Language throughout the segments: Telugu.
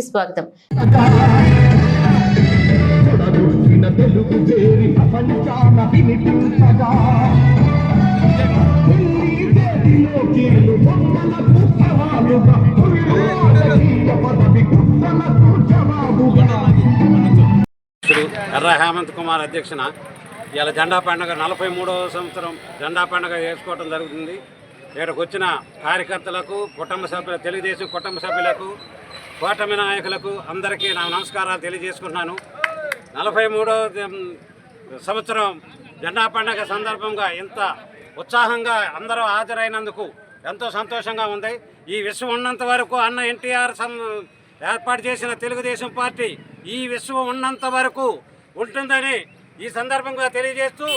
స్వాగతం. ఎర్ర హేమంత్ కుమార్ అధ్యక్షన ఇలా జెండా పండుగ నలభై మూడవ సంవత్సరం జెండా పండుగ చేసుకోవడం జరుగుతుంది. ఇక్కడికి వచ్చిన కార్యకర్తలకు కుటుంబ సభ్యుల తెలుగుదేశం కుటుంబ సభ్యులకు కూటమి నాయకులకు అందరికీ నా నమస్కారాలు తెలియజేసుకుంటున్నాను. నలభై మూడో సంవత్సరం జెండా పండగ సందర్భంగా ఇంత ఉత్సాహంగా అందరూ హాజరైనందుకు ఎంతో సంతోషంగా ఉంది. ఈ విశ్వం ఉన్నంత వరకు అన్న ఎన్టీఆర్ సం ఏర్పాటు చేసిన తెలుగుదేశం పార్టీ ఈ విశ్వం ఉన్నంత వరకు ఉంటుందని ఈ సందర్భంగా తెలియజేస్తూ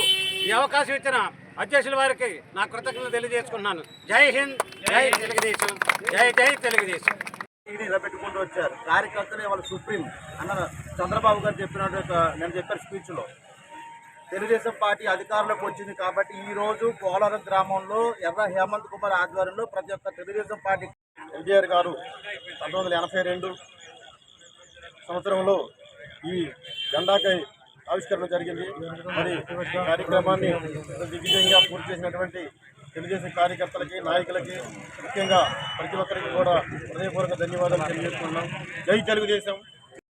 ఈ అవకాశం ఇచ్చిన అధ్యక్షుల వారికి నా కృతజ్ఞతలు తెలియజేసుకున్నాను జై హింద్ జై తెలుగుదేశం జై జై తెలుగుదేశం. నిలబెట్టుకుంటూ వచ్చారు. కార్యకర్తలే వాళ్ళ సుప్రీం అన్న చంద్రబాబు గారు చెప్పినట్టు నేను చెప్పాను స్పీచ్లో తెలుగుదేశం పార్టీ అధికారంలోకి వచ్చింది కాబట్టి ఈ రోజు పోలవరం గ్రామంలో ఎర్ర హేమంత్ కుమార్ ఆధ్వర్యంలో ప్రతి ఒక్క తెలుగుదేశం పార్టీ ఎన్టీఆర్ గారు పంతొమ్మిది వందల ఎనభై రెండు సంవత్సరంలో ఈ జెండాకై ఆవిష్కరణ జరిగింది. మరి కార్యక్రమాన్ని దిగ్విజయంగా పూర్తి చేసినటువంటి తెలుగుదేశం కార్యకర్తలకి నాయకులకి ముఖ్యంగా ప్రతి ఒక్కరికి కూడా హృదయపూర్వక ధన్యవాదాలు తెలియజేస్తున్నాం. జై తెలుగుదేశం.